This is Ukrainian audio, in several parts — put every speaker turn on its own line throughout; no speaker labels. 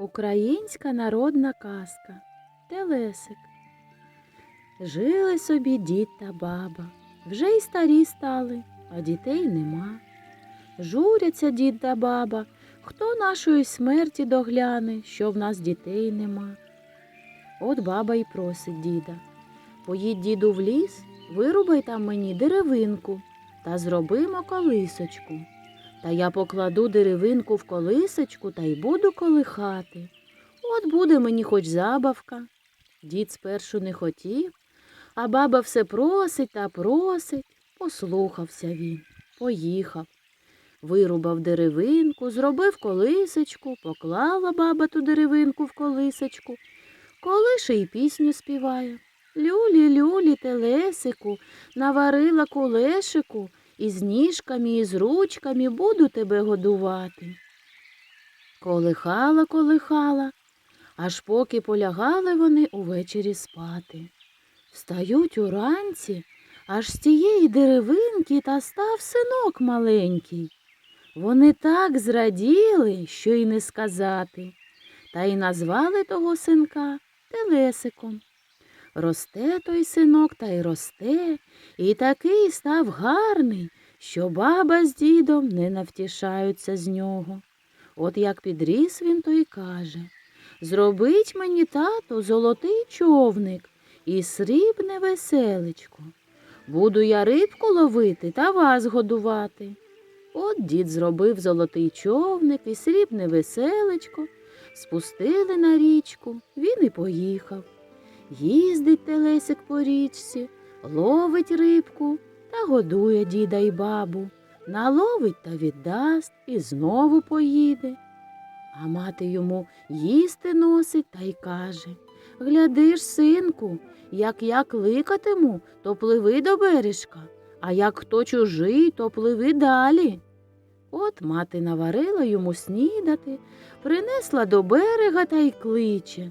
Українська народна казка Телесик. Жили собі дід та баба. Вже й старі стали, а дітей нема. Журяться дід та баба, хто нашої смерті догляне, що в нас дітей нема. От баба й просить діда. Поїдь діду в ліс, вирубай там мені деревинку та зробимо колисочку. Та я покладу деревинку в колисочку та й буду колихати. От буде мені хоч забавка. Дід спершу не хотів, а баба все просить та просить. Послухався він, поїхав. Вирубав деревинку, зробив колисочку, поклала баба ту деревинку в колисочку, колише й пісню співає. Люлі, люлі, телесику, наварила кулешику, із ніжками, і з ручками буду тебе годувати. Колихала, колихала, аж поки полягали вони увечері спати. Встають уранці, аж з тієї деревинки та став синок маленький. Вони так зраділи, що й не сказати, та й назвали того синка Телесиком. Росте той синок та й росте, і такий став гарний, що баба з дідом не навтішаються з нього. От як підріс він, то й каже Зробить мені тато золотий човник і срібне веселечко. Буду я рибку ловити та вас годувати. От дід зробив золотий човник і срібне веселечко, спустили на річку, він і поїхав. Їздить телесик по річці, ловить рибку та годує діда й бабу, наловить та віддасть і знову поїде. А мати йому їсти носить та й каже Гляди ж, синку, як я кликатиму, то пливи до бережка, а як хто чужий, то пливи далі. От мати наварила йому снідати, принесла до берега та й кличе.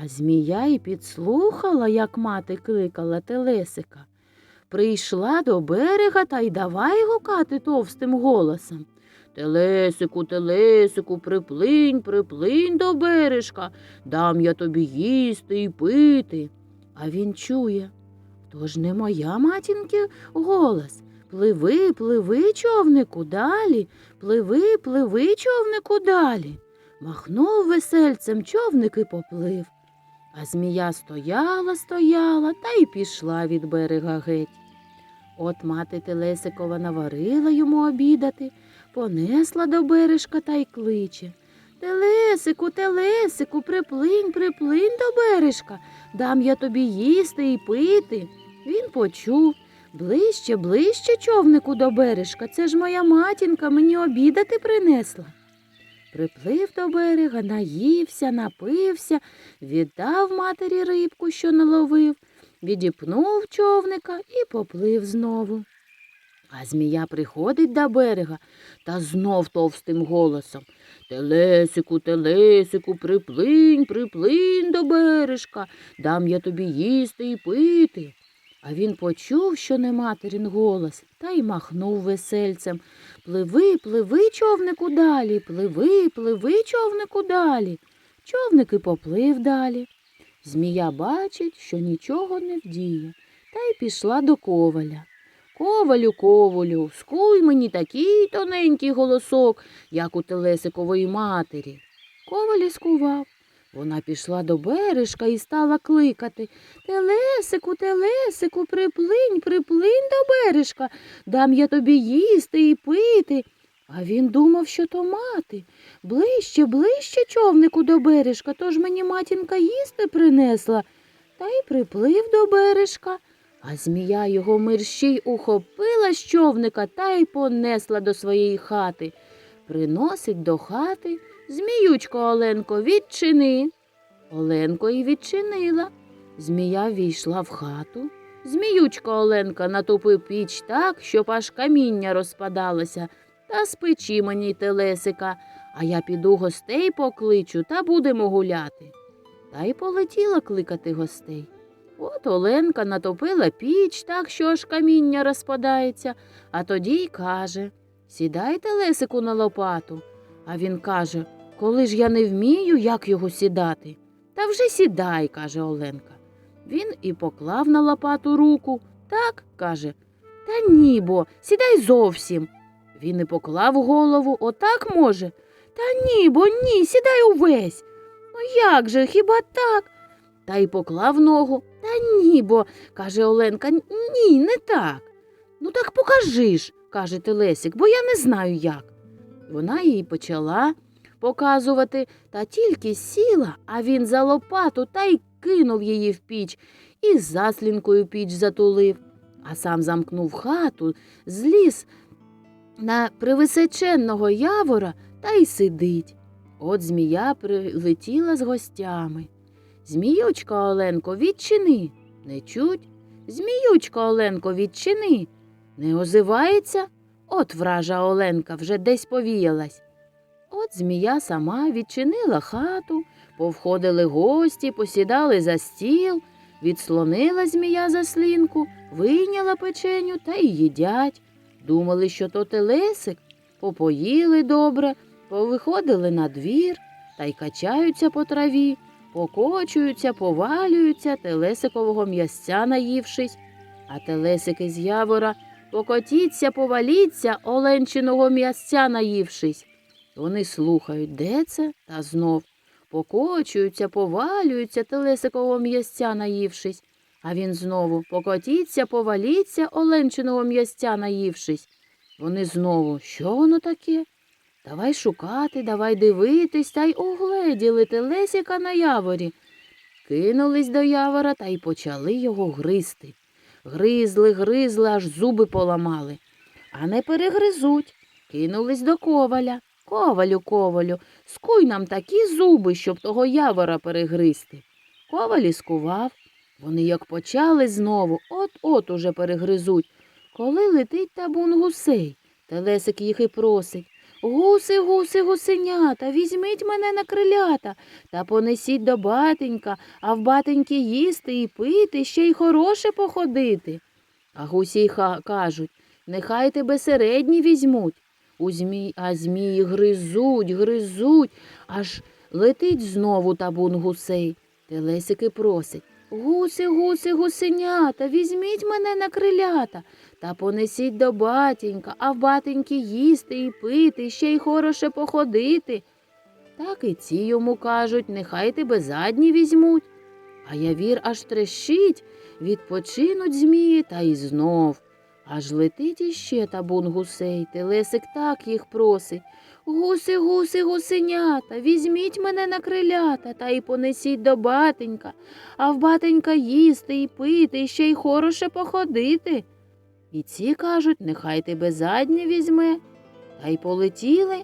А змія й підслухала, як мати кликала телесика. Прийшла до берега та й давай гукати товстим голосом. Телесику, телесику, приплинь, приплинь до бережка, дам я тобі їсти і пити. А він чує. То ж не моя матінки голос. Пливи, пливи, човнику, далі, пливи, пливи, човнику, далі. Махнув весельцем човник і поплив. А змія стояла, стояла та й пішла від берега геть. От мати Телесикова наварила йому обідати, понесла до бережка та й кличе. Телесику, телесику, приплинь, приплинь до бережка, дам я тобі їсти і пити. Він почув. Ближче, ближче човнику до бережка. Це ж моя матінка мені обідати принесла. Приплив до берега, наївся, напився, віддав матері рибку, що наловив, відіпнув човника і поплив знову. А змія приходить до берега та знов товстим голосом Телесику, телесику, приплинь, приплинь до бережка, дам я тобі їсти і пити. А він почув, що не материн голос, та й махнув весельцем. Пливи, пливи, човнику далі, пливи, пливи, човнику далі. Човник і поплив далі. Змія бачить, що нічого не вдіє, та й пішла до коваля. Ковалю, ковалю, скуй мені такий тоненький голосок, як у телесикової матері. Коваль скував. Вона пішла до бережка і стала кликати Телесику, телесику, приплинь, приплинь до бережка, дам я тобі їсти і пити. А він думав, що то мати. Ближче, ближче човнику до бережка, тож мені матінка їсти принесла. Та й приплив до бережка. А змія його мерщій ухопила з човника та й понесла до своєї хати. Приносить до хати. Зміючко Оленко, відчини. Оленко і відчинила. Змія війшла в хату. Зміючка Оленка натопив піч так, щоб аж каміння розпадалося, та спечи мені й телесика, а я піду гостей покличу та будемо гуляти. Та й полетіла кликати гостей. От Оленка натопила піч так, що аж каміння розпадається, а тоді й каже Сідайте Лесику на лопату. А він каже Коли ж я не вмію, як його сідати? Та вже сідай, каже Оленка. Він і поклав на лопату руку. Так, каже. Та ні, бо сідай зовсім. Він і поклав голову, отак може. Та ні, бо ні, сідай увесь. Ну як же, хіба так? Та й поклав ногу. Та ні, бо, каже Оленка, ні, не так. Ну так покажи ж, каже Телесик, бо я не знаю як. Вона їй почала показувати, та тільки сіла, а він за лопату та й кинув її в піч і заслінкою піч затулив, а сам замкнув хату, зліз на привисоченного явора та й сидить. От змія прилетіла з гостями. Зміючка Оленко, відчини. Не чуть. Зміючка Оленко, відчини. Не озивається. От вража Оленка вже десь повіялась. От змія сама відчинила хату, повходили гості, посідали за стіл, відслонила змія заслінку, вийняла печеню та й їдять. Думали, що то телесик, попоїли добре, повиходили на двір та й качаються по траві, покочуються, повалюються, телесикового м'ясця наївшись, а телесики з явора покотіться, поваліться, оленчиного м'ясця наївшись. Вони слухають, де це, та знов покочуються, повалюються, телесикового м'ясця наївшись. А він знову покотіться, поваліться, оленчиного м'ясця наївшись. Вони знову, що воно таке? Давай шукати, давай дивитись, та й угледіли телесика на яворі. Кинулись до явора та й почали його гризти. Гризли, гризли, аж зуби поламали. А не перегризуть. Кинулись до коваля. Ковалю, ковалю, скуй нам такі зуби, щоб того явора перегризти. Коваль і скував. Вони як почали знову, от-от уже перегризуть. Коли летить табун гусей, телесик їх і просить. Гуси, гуси, гусенята, візьміть мене на крилята та понесіть до батенька, а в батеньки їсти і пити, ще й хороше походити. А гусі кажуть, нехай тебе середні візьмуть. У змій, а змії гризуть, гризуть, аж летить знову табун гусей. Телесики просить. Гуси, гуси, гусенята, візьміть мене на крилята та понесіть до батенька, а в батеньки їсти і пити, ще й хороше походити. Так і ці йому кажуть, нехай тебе задні візьмуть. А явір аж трещить, відпочинуть змії та й знов. Аж летить іще табун гусей, телесик так їх просить. Гуси, гуси, гусенята, візьміть мене на крилята та й понесіть до батенька, а в батенька їсти і пити, ще й хороше походити. І ці кажуть, нехай тебе заднє візьме. Та й полетіли.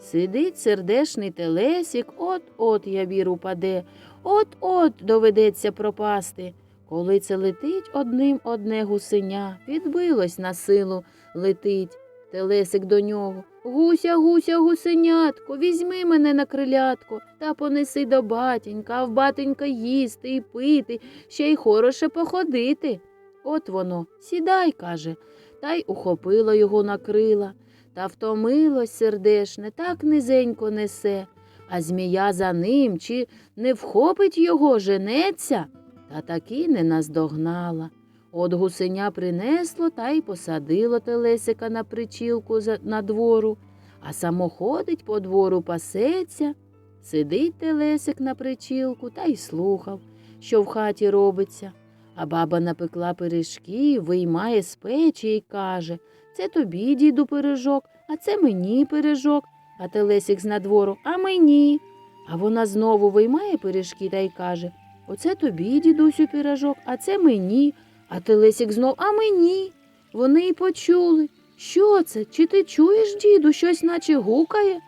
Сидить сердешний телесик, от-от явір упаде, от-от доведеться пропасти. Коли це летить одним одне гусеня, відбилось на силу, летить. Телесик до нього. Гуся, гуся, гусенятко, візьми мене на крилятко та понеси до батенька, а в батенька їсти і пити, ще й хороше походити. От воно, сідай, каже, та й ухопила його на крила, та втомилось сердешне, так низенько несе, а змія за ним чи не вхопить його, женеться, та таки не наздогнала. От гусеня принесло та й посадило телесика на причілку на двору, а само ходить по двору пасеться. Сидить телесик на причілку та й слухав, що в хаті робиться. А баба напекла пиріжків, виймає з печі і каже Це тобі, діду, пиріжок, а це мені пиріжок. А телесик з надвору, а мені. А вона знову виймає пиріжки та й каже Оце тобі, дідусю, пиріжок, а це мені. А телесик знов, а мені. Вони й почули. Що це? Чи ти чуєш, діду, щось наче гукає?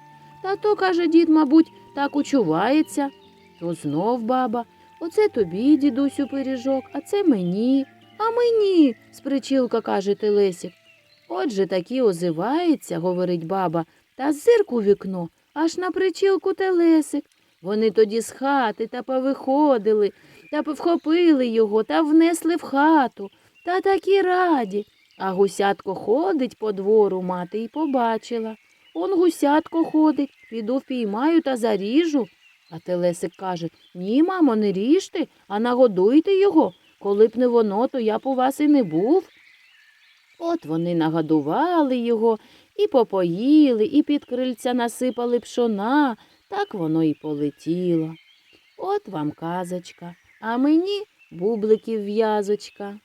Та то, каже дід, мабуть, так учувається. То знов баба, оце тобі, дідусю, пиріжок, а це мені. А мені, спричілка каже Телесик. Отже таки озивається, говорить баба, та зирк у вікно, аж на причілку Телесик. Вони тоді з хати та повиходили, та вхопили його та внесли в хату, та такі раді. А гусятко ходить по двору, мати й побачила. Он гусятко ходить, піду впіймаю та заріжу. А Телесик каже Ні, мамо, не ріжте, а нагодуйте його. Коли б не воно, то я б у вас і не був. От вони нагодували його, і попоїли, і під крильця насипали пшона, так воно і полетіло. От вам казочка, а мені бубликів в'язочка.